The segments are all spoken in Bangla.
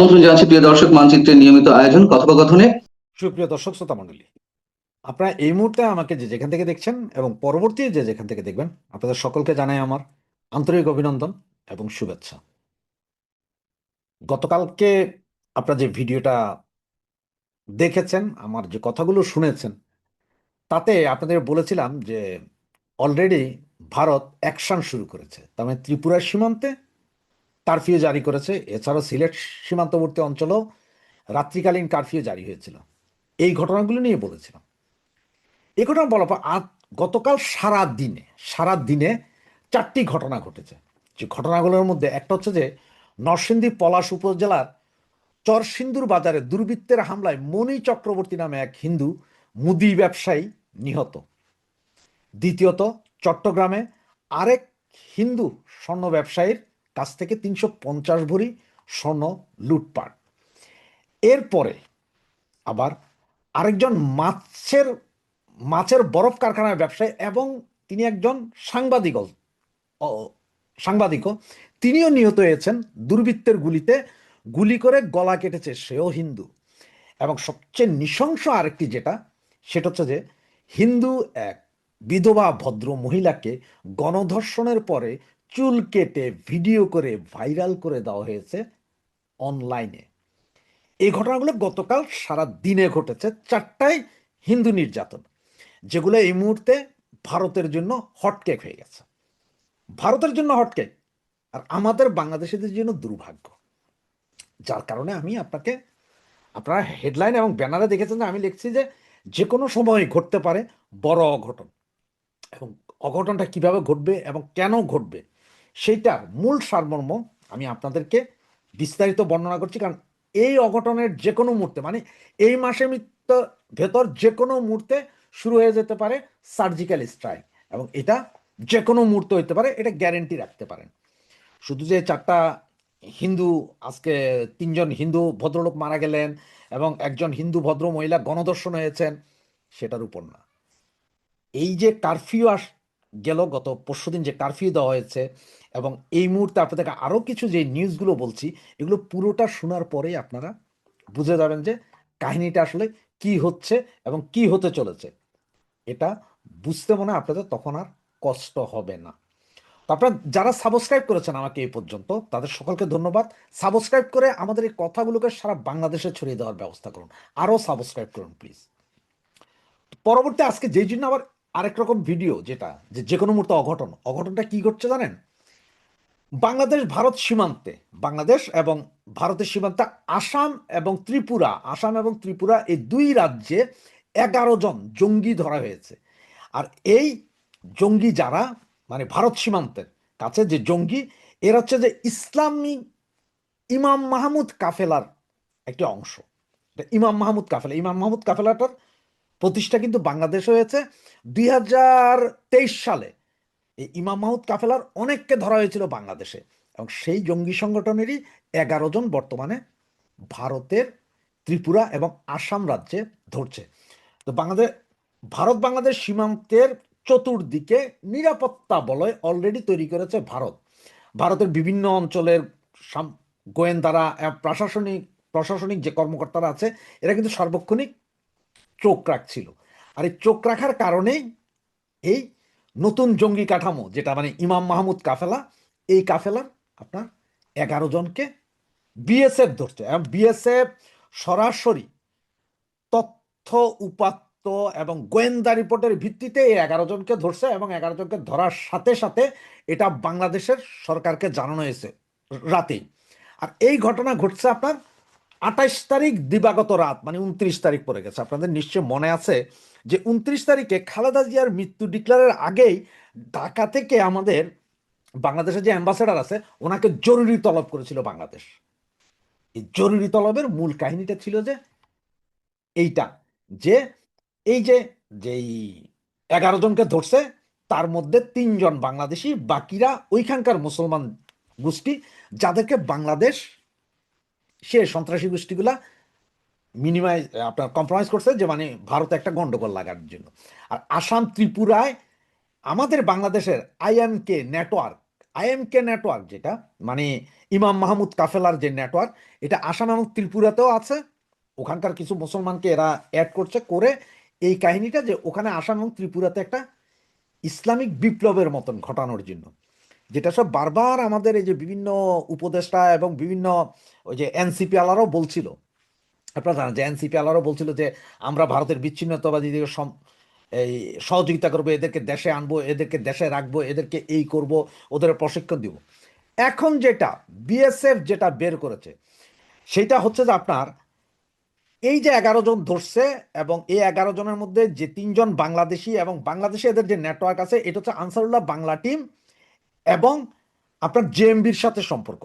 আমন্ত্রণ জানাচ্ছি প্রিয় দর্শক মানচিত্রের নিয়মিত আয়োজন, কথোপকথনে। সুপ্রিয় দর্শক, শ্রোতা মণ্ডলী, আপনারা এই মুহূর্তে আমাকে যে যেখান থেকে দেখছেন এবং পরবর্তী যে যেখান থেকে দেখবেন, আপনাদের সকলকে জানাই আমার আন্তরিক অভিনন্দন এবং শুভেচ্ছা। গতকালকে আপনারা যে ভিডিওটা দেখেছেন, আমার যে কথাগুলো শুনেছেন, তাতে আপনাদের বলেছিলাম যে অলরেডি ভারত অ্যাকশন শুরু করেছে। তার মানে ত্রিপুরার সীমান্তে কারফিউ জারি করেছে। এছাড়াও সিলেট সীমান্তবর্তী অঞ্চলেও রাত্রিকালীন কারফিউ জারি হয়েছিল। এই ঘটনাগুলো নিয়ে বলেছিলাম। এই ঘটনা বলার পর গতকাল সারা দিনে সারা দিনে চারটি ঘটনা ঘটেছে। যে ঘটনাগুলোর মধ্যে একটা হচ্ছে যে, নরসিংদী পলাশ উপজেলার চরসিন্দুর বাজারে দুর্বৃত্তের হামলায় মণি চক্রবর্তী নামে এক হিন্দু মুদি ব্যবসায়ী নিহত। দ্বিতীয়ত, চট্টগ্রামে আরেক হিন্দু স্বর্ণ ব্যবসায়ীর কাছ থেকে তিনশো পঞ্চাশ ভরি স্বর্ণ লুটপাট। এরপরে আবার আরেকজন মাছের মাছের বরফ কারখানার ব্যবসায়ী এবং তিনি একজন সাংবাদিক সাংবাদিকও। তিনিও নিহত হয়েছেন। দুর্বৃত্তের গুলিতে গুলি করে গলা কেটেছে সেও হিন্দু। এবং সবচেয়ে নৃশংস আরেকটি যেটা, সেটা হচ্ছে যে হিন্দু এক বিধবা ভদ্র মহিলাকে গণধর্ষণের পরে চুল কেটে ভিডিও করে ভাইরাল করে দেওয়া হয়েছে অনলাইনে। এই ঘটনাগুলো গতকাল সারা দিনে ঘটেছে চারটায় হিন্দু নির্যাতন, যেগুলো এই মুহূর্তে ভারতের জন্য হটকেক হয়ে গেছে। ভারতের জন্য হটকেক আর আমাদের বাংলাদেশিদের জন্য দুর্ভাগ্য। যার কারণে আমি আপনাকে, আপনারা হেডলাইন এবং ব্যানারে দেখেছেন যে আমি লিখছি যে যে কোনো সময় ঘটতে পারে বড় অঘটন। এবং অঘটনটা কীভাবে ঘটবে এবং কেন ঘটবে সেইটার মূল সারমর্ম আমি আপনাদেরকে বিস্তারিত বর্ণনা করছি, কারণ এই অঘটনের যে কোনো মুহূর্তে মানে এই মাসের মৃত্যু ভেতর যে কোনো মুহূর্তে শুরু হয়ে যেতে পারে সার্জিক্যাল স্ট্রাইক এবং এটা যে কোনো মুহূর্তে হইতে পারে, এটা গ্যারেন্টি রাখতে পারেন। শুধু যে চারটা হিন্দু, আজকে তিনজন হিন্দু ভদ্রলোক মারা গেলেন এবং একজন হিন্দু ভদ্র মহিলা গণদর্শন হয়েছেন, সেটার উপর না। এই যে কারফিউ আস গেল গত পরশুদিন যে কারফিউ দেওয়া হয়েছে এবং এই মুহূর্তে আপনাদেরকে আরও কিছু যে নিউজগুলো বলছি, এগুলো পুরোটা শোনার পরেই আপনারা বুঝে যাবেন যে কাহিনীটা আসলে কি হচ্ছে এবং কি হতে চলেছে। এটা বুঝতে মনে আপনাদের তখন আর কষ্ট হবে না। আপনারা যারা সাবস্ক্রাইব করেছেন আমাকে এই পর্যন্ত, তাদের সকলকে ধন্যবাদ। সাবস্ক্রাইব করে আমাদের এই কথাগুলোকে সারা বাংলাদেশে ছড়িয়ে দেওয়ার ব্যবস্থা করুন। আরও সাবস্ক্রাইব করুন প্লিজ পরবর্তী আজকে যেই জন্য আবার আরেক রকম ভিডিও যেটা, যে যে কোনো মুহূর্তে অঘটন। অঘটনটা কি ঘটছে জানেন? বাংলাদেশ, ভারত সীমান্তে। বাংলাদেশ এবং ভারতের সীমান্তে আসাম এবং ত্রিপুরা, আসাম এবং ত্রিপুরা এই দুই রাজ্যে এগারো জন জঙ্গি ধরা হয়েছে। আর এই জঙ্গি যারা মানে ভারত সীমান্তের কাছে যে জঙ্গি, এরা হচ্ছে যে ইসলামী ইমাম মাহমুদ কাফেলার একটি অংশ। ইমাম মাহমুদ কাফেলা। ইমাম মাহমুদ কাফেলাটার প্রতিষ্ঠা কিন্তু বাংলাদেশ হয়েছে দুই হাজার তেইশ সালে। এই ইমাম মাহুদ কাফেলার অনেককে ধরা হয়েছিল বাংলাদেশে এবং সেই জঙ্গি সংগঠনেরই এগারো জন বর্তমানে ভারতের ত্রিপুরা এবং আসাম রাজ্যে ধরছে। তো বাংলাদেশ, ভারত বাংলাদেশ সীমান্তের চতুর্দিকে নিরাপত্তা বলয় অলরেডি তৈরি করেছে ভারত। ভারতের বিভিন্ন অঞ্চলের গোয়েন্দারা প্রশাসনিক প্রশাসনিক যে কর্মকর্তারা আছে, এরা কিন্তু সার্বক্ষণিক চোখ রাখছিল। আর এই চোখ রাখার কারণেই এই নতুন জঙ্গি কাঠামো, যেটা মানে ইমাম মাহমুদ কাফেলা, এই কাফেলার আপনার এগারো জনকে বিএসএফ ধরছে। এবং বিএসএফ সরাসরি তথ্য, উপাত্ত এবং গোয়েন্দা রিপোর্টের ভিত্তিতে এই এগারো জনকে ধরছে এবং এগারো জনকে ধরার সাথে সাথে এটা বাংলাদেশের সরকারকে জানানো হয়েছে রাতেই। আর এই ঘটনা ঘটছে আপনার আঠাইশ তারিখ দিবাগত রাত মানে উনত্রিশ তারিখ পড়ে গেছে। আপনাদের নিশ্চয় মনে আছে যে উনত্রিশ তারিখে খালেদা জিয়ার মৃত্যু ডিক্লারের আগেই ঢাকা থেকে আমাদের বাংলাদেশের যে অ্যাম্বাসেডার আছে, ওনাকে জরুরি তলব করেছিল বাংলাদেশ। এই জরুরি তলবের মূল কাহিনীটা ছিল যে এইটা, যে এই যে, যেই এগারো জনকে ধরছে, তার মধ্যে তিনজন বাংলাদেশি, বাকিরা ওইখানকার মুসলমান গোষ্ঠী, যাদেরকে বাংলাদেশ সে সন্ত্রাসী গোষ্ঠীগুলা মিনিমাইজ আপনার কম্প্রোমাইজ করছে যে মানে ভারতে একটা গন্ডগোল লাগার জন্য। আর আসাম ত্রিপুরায় আমাদের বাংলাদেশের আইএনকে নেটওয়ার্ক আইএমকে নেটওয়ার্ক যেটা মানে ইমাম মাহমুদ কাফেলার যে নেটওয়ার্ক এটা আসাম এবং ত্রিপুরাতেও আছে। ওখানকার কিছু মুসলমানকে এরা অ্যাড করছে, করে এই কাহিনীটা যে ওখানে আসাম এবং ত্রিপুরাতে একটা ইসলামিক বিপ্লবের মতন ঘটানোর জন্য। যেটা সব বারবার আমাদের এই যে বিভিন্ন উপদেষ্টা এবং বিভিন্ন ওই যে এনসিপি আলারাও বলছিল। আপনারা জানেন যে এনসিপি আলারাও বলছিল যে আমরা ভারতের বিচ্ছিন্নতাবাদীদের এই সহযোগিতা করব, এদেরকে দেশে আনব, এদেরকে দেশে রাখব, এদেরকে এই করব, ওদের প্রশিক্ষণ দিব। এখন যেটা বিএসএফ যেটা বের করেছে সেটা হচ্ছে যে আপনার এই যে এগারো জন ধরছে এবং এই এগারো জনের মধ্যে যে তিনজন বাংলাদেশি এবং বাংলাদেশে এদের যে নেটওয়ার্ক আছে, এটা হচ্ছে আনসারুল্লাহ বাংলা টিম এবং আপনার জেএমবির সাথে সম্পর্ক।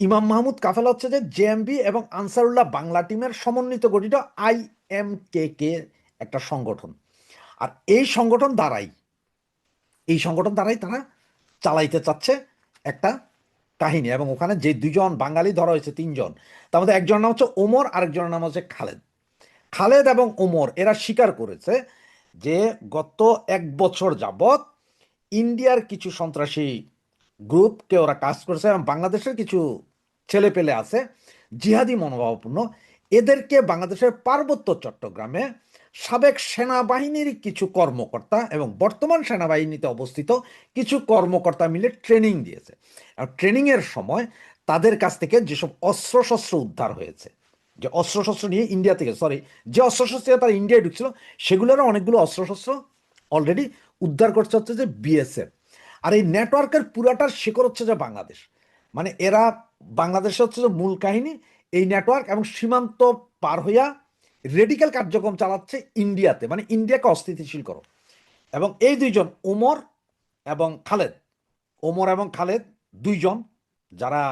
ইমাম মাহমুদ কাফেলা হচ্ছে যে জেএমবি এবং আনসারুল্লাহ বাংলা টিমের সমন্বিত গঠিত আই এম কে কে একটা সংগঠন। আর এই সংগঠন দ্বারাই, এই সংগঠন দ্বারাই তারা চালাইতে চাচ্ছে একটা কাহিনী এবং ওখানে যে দুজন বাঙালি ধরা হয়েছে তিনজন, তার মধ্যে একজনের নাম হচ্ছে ওমর, আরেকজনের নাম হচ্ছে খালেদ। খালেদ এবং ওমর এরা স্বীকার করেছে যে গত এক বছর যাবৎ ইন্ডিয়ার কিছু সন্ত্রাসী গ্রুপকে ওরা কাজ করেছে এবং বাংলাদেশের কিছু ছেলে পেলে আছে, জিহাদি মনোভাবপূর্ণ। এদেরকে বাংলাদেশের পার্বত্য চট্টগ্রামে সাবেক সেনাবাহিনীর কিছু কর্মকর্তা এবং বর্তমান সেনাবাহিনীতে অবস্থিত কিছু কর্মকর্তা মিলে ট্রেনিং দিয়েছে। আর ট্রেনিংয়ের সময় তাদের কাছ থেকে যেসব অস্ত্রশস্ত্র উদ্ধার হয়েছে, যে অস্ত্রশস্ত্র নিয়ে ইন্ডিয়া থেকে সরি যে অস্ত্রশস্ত্র তারা ইন্ডিয়ায় ঢুকছিল, সেগুলোরও অনেকগুলো অস্ত্রশস্ত্র অলরেডি উদ্ধার করছে হচ্ছে যে বিএসএফ আর এই নেটওয়ার্কের পুরাটার শিকড় হচ্ছে যে বাংলাদেশ। মানে এরা বাংলাদেশে হচ্ছে যে মূল কাহিনী, এই নেটওয়ার্ক এবং সীমান্ত পার হইয়া রেডিক্যাল কার্যক্রম চালাচ্ছে ইন্ডিয়াতে মানে ইন্ডিয়াকে অস্থিতিশীল করো। এবং এই দুইজন, ওমর এবং খালেদ, ওমর এবং খালেদ দুইজন, যারা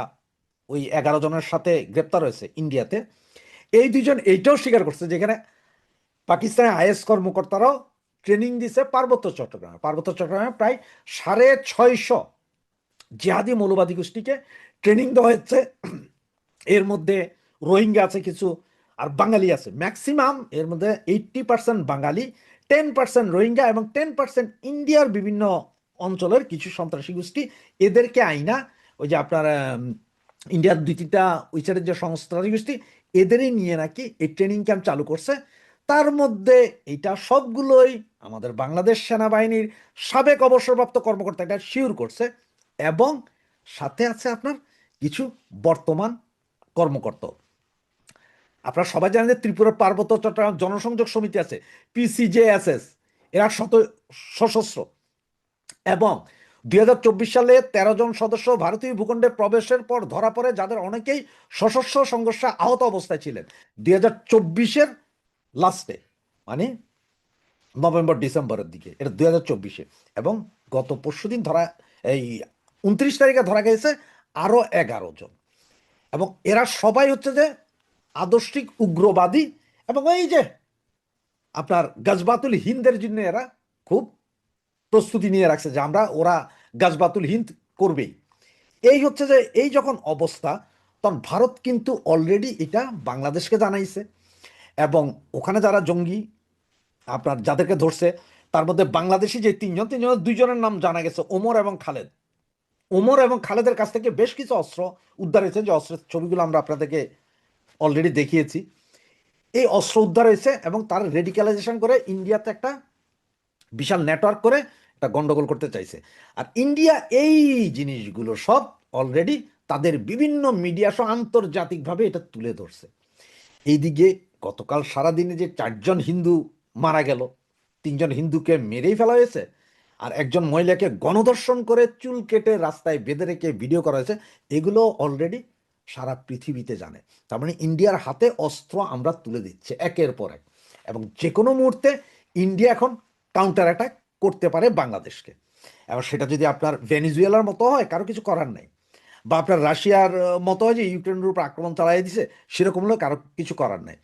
ওই এগারো জনের সাথে গ্রেপ্তার হয়েছে ইন্ডিয়াতে এই দুইজন এইটাও স্বীকার করছে যেখানে পাকিস্তানের আইএস কর্মকর্তারাও ট্রেনিং দিছে পার্বত্য চট্টগ্রামে। পার্বত্য চট্টগ্রামে প্রায় সাড়ে ছয়শো জিহাদি মৌলবাদী গোষ্ঠীকে ট্রেনিং দেওয়া হচ্ছে এর মধ্যে রোহিঙ্গা আছে কিছু আর বাঙালি আছে। ম্যাক্সিমাম এর মধ্যে eighty percent Bengali, ten percent Rohingya এবং টেন পার্সেন্ট ইন্ডিয়ার বিভিন্ন অঞ্চলের কিছু সন্ত্রাসী গোষ্ঠী। এদেরকে আইনা, ওই যে আপনার ইন্ডিয়ার দুই তিনটা সাইডের যে সন্ত্রাসী গোষ্ঠী, এদেরই নিয়ে নাকি এই ট্রেনিং ক্যাম্প চালু করছে। তার মধ্যে এটা সবগুলোই আমাদের বাংলাদেশ সেনাবাহিনীর সাবেক অবসরপ্রাপ্ত কর্মকর্তা এটা শিওর করছে এবং সাথে আছে আপনার কিছু বর্তমান কর্মকর্তা। আপনারা সবাই জানেন যে ত্রিপুরার পার্বত্য চট্টগ্রাম জনসংযোগ সমিতি আছে পিসিজেএসএস এরা শত, সশস্ত্র। এবং দুই হাজার চব্বিশ সালে তেরো জন সদস্য ভারতীয় ভূখণ্ডে প্রবেশের পর ধরা পড়ে, যাদের অনেকেই সশস্ত্র সংঘর্ষে আহত অবস্থায় ছিলেন। দুই হাজার চব্বিশের লাস্টে মানে নভেম্বর ডিসেম্বরের দিকে, এটা দুই হাজার চব্বিশে। এবং গত পরশুদিন ধরা, এই উনত্রিশ তারিখে ধরা গেছে আরও এগারো জন। এবং এরা সবাই হচ্ছে যে আদর্শিক উগ্রবাদী এবং এই যে আপনার গাজবাতুল হিন্দের জন্য এরা খুব প্রস্তুতি নিয়ে রাখছে যে আমরা, ওরা গাজবাতুল হিন্দ করবেই। এই হচ্ছে যে, এই যখন অবস্থা, তখন ভারত কিন্তু অলরেডি এটা বাংলাদেশকে জানাইছে। এবং ওখানে যারা জঙ্গি, আপনার যাদেরকে ধরছে, তার মধ্যে বাংলাদেশি যে তিনজন তিনজনের দুইজনের নাম জানা গেছে, ওমর এবং খালেদ। ওমর এবং খালেদের কাছ থেকে বেশ কিছু অস্ত্র উদ্ধার হয়েছে, যে অস্ত্রের ছবিগুলো আমরা আপনাদেরকে অলরেডি দেখিয়েছি। এই অস্ত্র উদ্ধার হয়েছে এবং তার রেডিক্যালাইজেশন করে ইন্ডিয়াতে একটা বিশাল নেটওয়ার্ক করে একটা গন্ডগোল করতে চাইছে। আর ইন্ডিয়া এই জিনিসগুলো সব অলরেডি তাদের বিভিন্ন মিডিয়া সহ আন্তর্জাতিকভাবে এটা তুলে ধরছে। এইদিকে গতকাল সারাদিনে যে চারজন হিন্দু মারা গেল, তিনজন হিন্দুকে মেরেই ফেলা হয়েছে আর একজন মহিলাকে গণধর্ষণ করে চুল কেটে রাস্তায় বেঁধে রেখে ভিডিও করা হয়েছে, এগুলো অলরেডি সারা পৃথিবীতে জানে। তার মানে ইন্ডিয়ার হাতে অস্ত্র আমরা তুলে দিচ্ছি একের পর এক এবং যে কোনো মুহূর্তে ইন্ডিয়া এখন কাউন্টার অ্যাটাক করতে পারে বাংলাদেশকে। এবার সেটা যদি আপনার ভেনিজুয়েলার মতো হয়, কারও কিছু করার নেই। বা আপনার রাশিয়ার মতো হয় যে ইউক্রেনের উপর আক্রমণ চালাই দিছে, সেরকম হলে কারও কিছু করার নেই।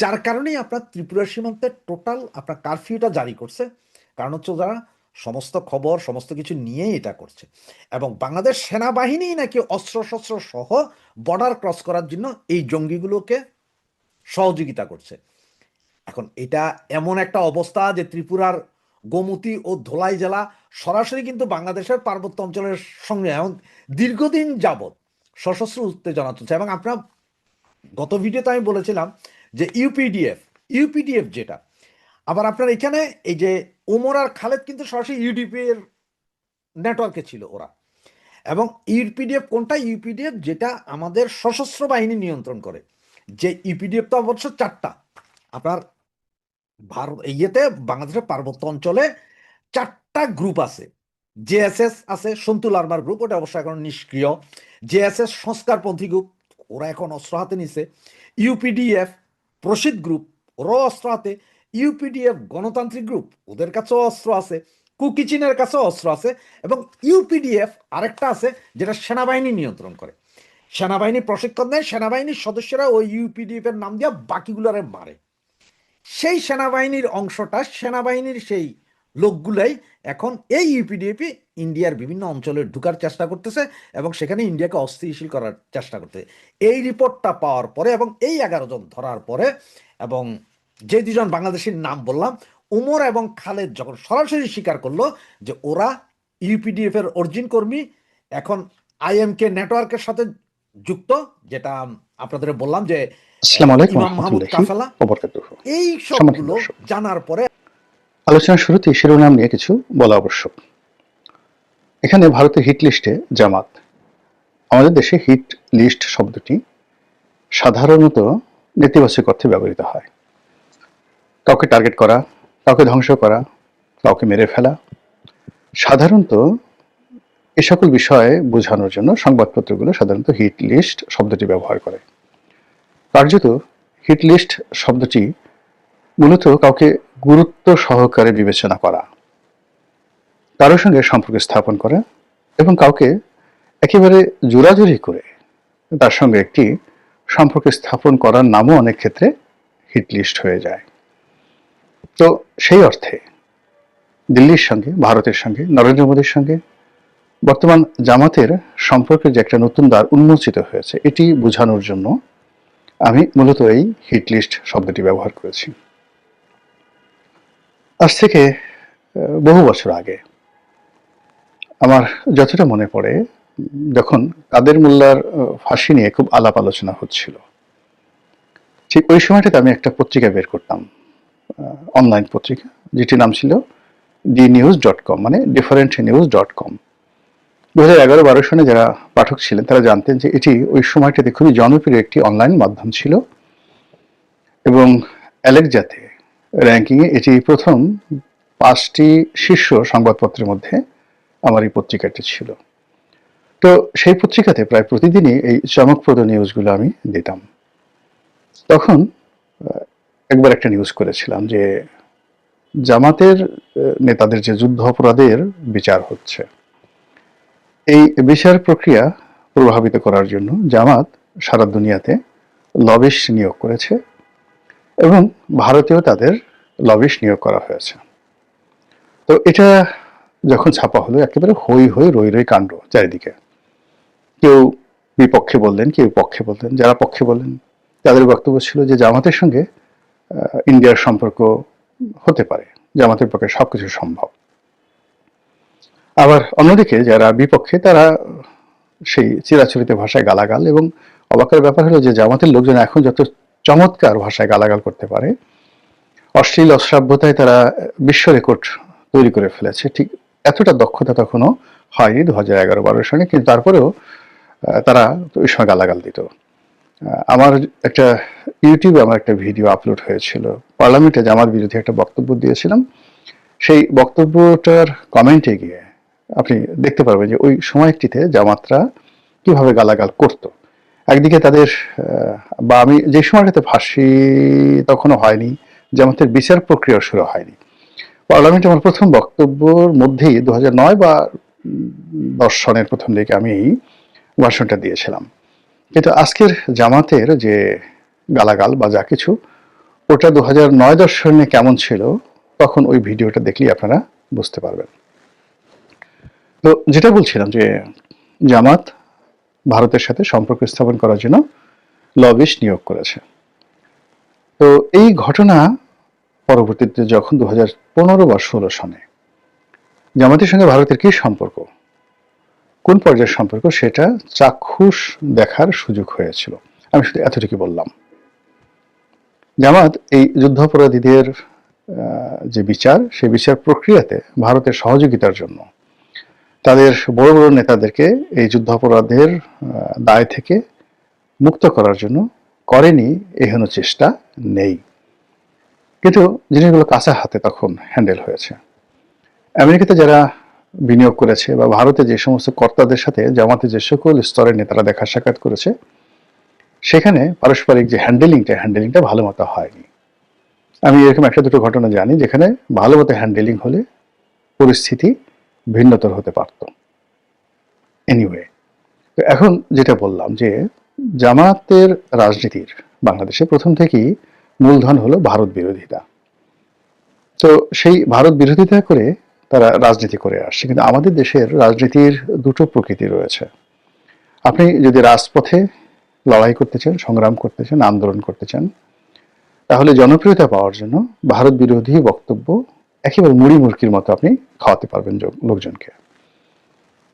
যার কারণেই আপনার ত্রিপুরা সীমান্তে টোটাল আপনার কারফিউটা জারি করছে। কারণ হচ্ছে যারা সমস্ত খবর, সমস্ত কিছু নিয়েই এটা করছে। এবং বাংলাদেশ সেনাবাহিনী নাকি অস্ত্রশস্ত্র সহ বর্ডার ক্রস করার জন্য এই জঙ্গিগুলোকে সহযোগিতা করছে। এখন এটা এমন একটা অবস্থা যে ত্রিপুরার গোমতী ও ধোলাই জেলা সরাসরি কিন্তু বাংলাদেশের পার্বত্য অঞ্চলের সঙ্গে এবং দীর্ঘদিন যাবৎ সশস্ত্র উত্তেজনা চলছে। এবং আপনার গত ভিডিওতে আমি বলেছিলাম যে ইউপিডিএফ ইউপিডিএফ যেটা, আবার আপনার এখানে এই যে ওমর আর খালেদ কিন্তু সরাসরি ইউডিপি এর নেটওয়ার্কে ছিল ওরা। এবং ইউপিডিএফ কোনটা? ইউপিডিএফ যেটা আমাদের সশস্ত্র বাহিনী নিয়ন্ত্রণ করে। যে ইউপিডিএফ তো অবশ্য চারটা। আপনার ভারত, ইয়েতে বাংলাদেশের পার্বত্য অঞ্চলে চারটা গ্রুপ আছে। জেএসএস আছে, সন্তু লার্মার গ্রুপ ওটা অবশ্য এখন নিষ্ক্রিয়। জেএসএস সংস্কারপন্থী গ্রুপ ওরা এখন অস্ত্র হাতে নিছে। ইউপিডিএফ প্রসিদ্ধ গ্রুপ ওরাও অস্ত্র হাতে। ইউপিডিএফ গণতান্ত্রিক গ্রুপ ওদের কাছেও অস্ত্র আছে। কুকিচিনের কাছেও অস্ত্র আছে। এবং ইউপিডিএফ আরেকটা আছে, যেটা সেনাবাহিনী নিয়ন্ত্রণ করে। সেনাবাহিনী প্রশিক্ষণ দেয়, সেনাবাহিনীর সদস্যরা ওই ইউপিডিএফ এর নাম দিয়ে বাকিগুলোরে মারে। সেই সেনাবাহিনীর অংশটা, সেনাবাহিনীর সেই লোকগুলাই এখন এই ইউপিডিএফি ইন্ডিয়ার বিভিন্ন অঞ্চলে ঢুকার চেষ্টা করতেছে এবং সেখানে ইন্ডিয়াকে অস্থিতিশীল করার চেষ্টা করতেছে। এই রিপোর্টটা পাওয়ার পরে এবং এই এগারো জন ধরার পরে এবং যে দুজন বাংলাদেশের নাম বললাম, উমর এবং খালেদ যখন সরাসরি স্বীকার করল যে ওরা ইউপিডিএফ এর অরিজিন কর্মী এখন আইএমকে নেটওয়ার্কের সাথে যুক্ত যেটা আপনাদের বললাম যে এই সবগুলো জানার পরে আলোচনার শুরুতে শিরোনাম নিয়ে কিছু বলা আবশ্যক। এখানে ভারতের হিট লিস্টে জামাত। আমাদের দেশে হিট লিস্ট শব্দটি সাধারণত নেতিবাচক অর্থে ব্যবহৃত হয়। কাউকে টার্গেট করা কাউকে ধ্বংস করা কাউকে মেরে ফেলা। সাধারণত এ সকল বিষয়ে বোঝানোর জন্য সংবাদপত্রগুলো সাধারণত হিট লিস্ট শব্দটি ব্যবহার করে। কার্যত হিট লিস্ট শব্দটি মূলত কাউকে গুরুত্ব সহকারে বিবেচনা করা, কারোর সঙ্গে সম্পর্ক স্থাপন করা এবং কাউকে একেবারে জোরাজুরি করে তার সঙ্গে একটি সম্পর্ক স্থাপন করার নামও অনেক ক্ষেত্রে হিট লিস্ট হয়ে যায়। তো সেই অর্থে দিল্লির সঙ্গে, ভারতের সঙ্গে, নরেন্দ্র মোদীর সঙ্গে বর্তমান জামাতের সম্পর্কের যে একটা নতুন দ্বার উন্মোচিত হয়েছে, এটি বোঝানোর জন্য আমি মূলত এই হিট লিস্ট শব্দটি ব্যবহার করেছি। আজ থেকে বহু বছর আগে আমার যতটা মনে পড়ে, যখন কাদের মোল্লার ফাঁসি নিয়ে খুব আলাপ আলোচনা হচ্ছিল, ঠিক ওই সময়টাতে আমি একটা পত্রিকা বের করতাম অনলাইন পত্রিকা, যেটির নাম ছিল ডি নিউজ ডট কম মানে ডিফারেন্ট নিউজ ডট কম দু হাজার বারো সনে যারা পাঠক ছিলেন, তারা জানতেন যে এটি ওই সময়টাতে খুবই জনপ্রিয় একটি অনলাইন মাধ্যম ছিল এবং অ্যালেকজাতে র্যাঙ্কিংয়ে এটি প্রথম পাঁচটি শীর্ষ সংবাদপত্রের মধ্যে আমার এই পত্রিকাটি ছিল। তো সেই পত্রিকাতে প্রায় প্রতিদিনই এই চমকপ্রদ নিউজগুলো আমি দিতাম। তখন একবার একটা নিউজ করেছিলাম যে জামাতের নেতাদের যে যুদ্ধ অপরাধের বিচার হচ্ছে এই বিচার প্রক্রিয়া প্রভাবিত করার জন্য জামাত সারা দুনিয়াতে লবিশ নিয়োগ করেছে এবং ভারতেও তাদের লবিশ নিয়োগ করা হয়েছে। তো এটা যখন ছাপা হলো, একেবারে হই হই রই রই কাণ্ড চারিদিকে। কেউ বিপক্ষে বললেন, কেউ পক্ষে বললেন, যারা পক্ষে বললেন, তাদের বক্তব্য ছিল যে জামাতের সঙ্গে ইন্ডিয়ার সম্পর্ক হতে পারে, জামাতের পক্ষে সবকিছু সম্ভব। আবার অন্যদিকে যারা বিপক্ষে, তারা সেই চিরাচরিত ভাষায় গালাগাল এবং অবাকের ব্যাপার হলো যে জামাতের লোকজন এখন যত চমৎকার ভাষায় গালাগাল করতে পারে, অশ্লীল, অশ্রাব্যতায় তারা বিশ্ব রেকর্ড তৈরি করে ফেলেছে। ঠিক এতটা দক্ষতা তখনও হয়নি দু হাজার এগারো বারোর সঙ্গে কিন্তু তারপরেও তারা ওই সময় গালাগাল দিত। আমার একটা ইউটিউবে আমার একটা ভিডিও আপলোড হয়েছিল। পার্লামেন্টে জামাত বিরোধী একটা বক্তব্য দিয়েছিলাম। সেই বক্তব্যটার কমেন্টে গিয়ে আপনি দেখতে পারবেন যে ওই সময়টিতে জামাতরা কীভাবে গালাগাল করত। একদিকে তাদের বা আমি যে সময়টাতে ফাঁসি তখনও হয়নি, জামাতের বিচার প্রক্রিয়া শুরু হয়নি। পার্লামেন্টে আমার প্রথম বক্তব্যর মধ্যেই দু নয় বা দশ সনের প্রথম দিকে আমি এই ভাষণটা দিয়েছিলাম। কিন্তু আজকের জামাতের যে গালাগাল বা যা কিছু, ওটা দু হাজার নয় দশ সনে কেমন ছিল, তখন ওই ভিডিওটা দেখলেই আপনারা বুঝতে পারবেন। তো যেটা বলছিলাম যে জামাত ভারতের সাথে সম্পর্ক স্থাপন করার জন্য লবিশ নিয়োগ করেছে। তো এই ঘটনা পরবর্তীতে যখন দু হাজার পনেরো বা ষোলো সনে জামাতের সঙ্গে ভারতের কি সম্পর্ক, কোন পর্যায়ের সম্পর্ক, সেটা চাক্ষুষ দেখার সুযোগ হয়েছিল। আমি শুধু এতটুকু বললাম। জামাত এই যুদ্ধাপরাধীদের যে বিচার, সেই বিচার প্রক্রিয়াতে ভারতের সহযোগিতার জন্য তাদের বড় বড় নেতাদেরকে এই যুদ্ধাপরাধের দায় থেকে মুক্ত করার জন্য করেনি, এহেন চেষ্টা নেই। কিন্তু জিনিসগুলো কাঁচা হাতে তখন হ্যান্ডেল হয়েছে। আমেরিকাতে যারা বিনিয়োগ করেছে বা ভারতে যে সমস্ত কর্তাদের সাথে, জামাতে যে সকল স্তরের নেতারা দেখা সাক্ষাৎ করেছে, সেখানে পারস্পরিক যে হ্যান্ডেলিংটা হ্যান্ডেলিংটা ভালো মতো হয়নি। আমি এরকম একটা দুটো ঘটনা জানি, যেখানে ভালো মতো হ্যান্ডেলিং হলে পরিস্থিতি ভিন্নতর হতে পারত। এনিওয়ে এখন যেটা বললাম যে জামাতের রাজনীতির বাংলাদেশে প্রথম থেকেই মূলধন হলো ভারত বিরোধিতা। তো সেই ভারত বিরোধিতা করে তারা রাজনীতি করে আসছে, কিন্তু আমাদের দেশের রাজনীতির দুটো প্রকৃতি রয়েছে। আপনি যদি রাজপথে লড়াই করতে চান, সংগ্রাম করতে চান, আন্দোলন করতে চান, তাহলে জনপ্রিয়তা পাওয়ার জন্য ভারত বিরোধী বক্তব্য একেবারে মুড়ি মুরকির মতো আপনি খাওয়াতে পারবেন লোকজনকে।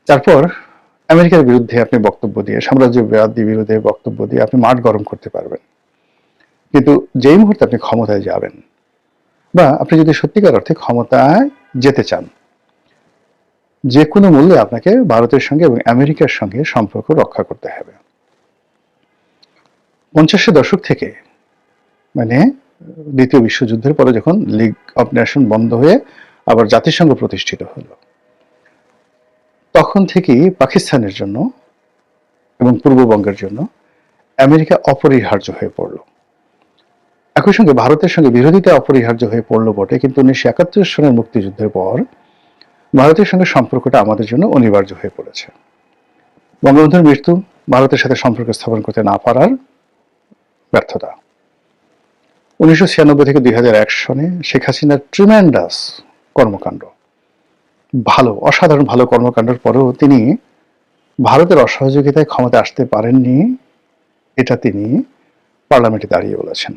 তারপর আমেরিকার বিরুদ্ধে আপনি বক্তব্য দিয়ে, সাম্রাজ্যবাদী বিরুদ্ধে বক্তব্য দিয়ে আপনি মাঠ গরম করতে পারবেন। কিন্তু যেই মুহূর্তে আপনি ক্ষমতায় যাবেন বা আপনি যদি সত্যিকার অর্থে ক্ষমতায় যেতে চান যে কোনো মূল্যে আপনাকে ভারতের সঙ্গে এবং আমেরিকার সঙ্গে সম্পর্ক রক্ষা করতে হবে। পঞ্চাশের দশক থেকে মানে দ্বিতীয় বিশ্বযুদ্ধের পরে যখন লিগ অফ নেশন বন্ধ হয়ে আবার জাতিসংঘ প্রতিষ্ঠিত হলো। তখন থেকেই পাকিস্তানের জন্য এবং পূর্ববঙ্গের জন্য আমেরিকা অপরিহার্য হয়ে পড়ল। একই সঙ্গে ভারতের সঙ্গে বিরোধিতা অপরিহার্য হয়ে পড়ল বটে, কিন্তু উনিশশো একাত্তর সনের মুক্তিযুদ্ধের পর ভারতের সঙ্গে সম্পর্কটা আমাদের জন্য অনিবার্য হয়ে পড়েছে। বঙ্গবন্ধুর মৃত্যু ভারতের সাথে সম্পর্ক স্থাপন করতে না পারার ব্যর্থতা। উনিশশো ছিয়ানব্বই থেকে দুই সনে শেখ হাসিনার ট্রিম্যান্ডাস কর্মকাণ্ড। ভালো, অসাধারণ ভালো কর্মকাণ্ডের পরেও তিনি ভারতের অসহযোগিতায় ক্ষমতা আসতে পারেননি, এটা তিনি পার্লামেন্টে দাঁড়িয়ে বলেছেন।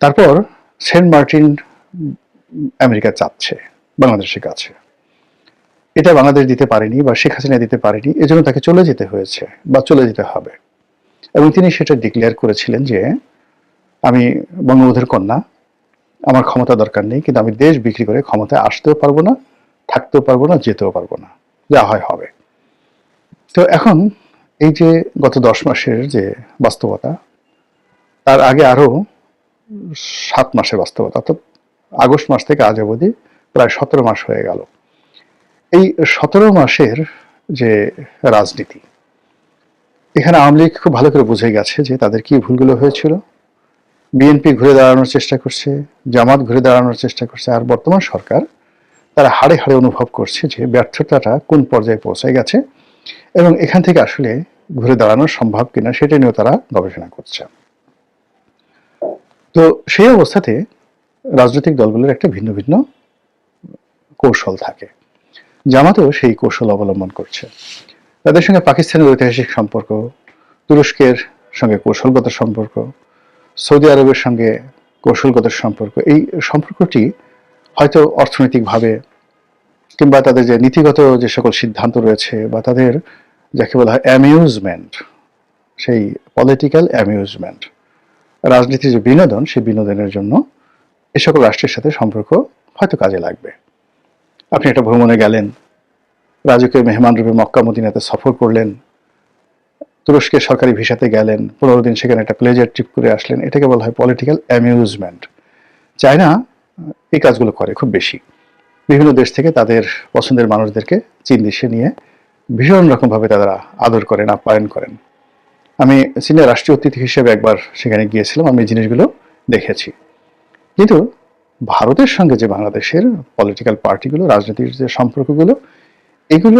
তারপর সেন্ট মার্টিন আমেরিকা চাচ্ছে, বাংলাদেশের কাছে। এটা বাংলাদেশ দিতে পারেনি বা শেখ হাসিনা দিতে পারেনি, এজন্য তাকে চলে যেতে হয়েছে বা চলে যেতে হবে। এবং তিনি সেটা ডিক্লেয়ার করেছিলেন যে আমি বঙ্গবন্ধুর কন্যা। আমার ক্ষমতা দরকার নেই, কিন্তু আমি দেশ বিক্রি করে ক্ষমতায় আসতেও পারব না, থাকতেও পারব না, যেতেও পারব না। যা হয় হবে। তো এখন এই যে গত দশ মাসের যে বাস্তবতা, তার আগে আরও সাত মাসের বাস্তবতা, অর্থাৎ আগস্ট মাস থেকে আজ অবধি প্রায় সতেরো মাস হয়ে গেল। এই সতেরো মাসের যে রাজনীতি, এখানে আওয়ামী লীগ খুব ভালো করে বুঝে গেছে যে তাদের কি ভুলগুলো হয়েছিল। বিএনপি ঘুরে দাঁড়ানোর চেষ্টা করছে, জামাত ঘুরে দাঁড়ানোর চেষ্টা করছে, আর বর্তমান সরকার তারা হাড়ে হাড়ে অনুভব করছে যে ব্যর্থতাটা কোন পর্যায়ে পৌঁছে গেছে এবং এখান থেকে আসলে ঘুরে দাঁড়ানো সম্ভব কিনা সেটা নিয়েও তারা গবেষণা করছে। তো সেই অবস্থাতে রাজনৈতিক দলগুলোর একটা ভিন্ন ভিন্ন কৌশল থাকে। জামাতও সেই কৌশল অবলম্বন করছে। তাদের সঙ্গে পাকিস্তানের ঐতিহাসিক সম্পর্ক, তুরস্কের সঙ্গে কৌশলগত সম্পর্ক সৌদি আরবের সঙ্গে কৌশলগত সম্পর্ক, এই সম্পর্কটি হয়তো অর্থনৈতিকভাবে কিংবা তাদের যে নীতিগত যে সকল সিদ্ধান্ত রয়েছে বা তাদের যাকে বলা হয় অ্যামিউজমেন্ট, সেই পলিটিক্যাল অ্যামিউজমেন্ট, রাজনীতির যে বিনোদন, সেই বিনোদনের জন্য এ সকল রাষ্ট্রের সাথে সম্পর্ক হয়তো কাজে লাগবে। আপনি একটা ভ্রমণে গেলেন, রাজকীয় মেহমান রূপে মক্কা মদিনাতে সফর করলেন তুরস্কের সরকারি ভিসাতে গেলেন, পনেরো দিন সেখানে একটা প্লেজার ট্রিপ করে আসলেন, এটাকে বলা হয় পলিটিক্যাল অ্যামিউজমেন্ট চায়না এই কাজগুলো করে খুব বেশি। বিভিন্ন দেশ থেকে তাদের পছন্দের মানুষদেরকে চীন দেশে নিয়ে ভীষণ রকমভাবে তারা আদর করেন, আপ্যায়ন করেন। আমি চীনের রাষ্ট্রীয় অতিথি হিসেবে একবার সেখানে গিয়েছিলাম, আমি জিনিসগুলো দেখেছি। কিন্তু ভারতের সঙ্গে যে বাংলাদেশের পলিটিক্যাল পার্টিগুলো রাজনীতির যে সম্পর্কগুলো, এগুলো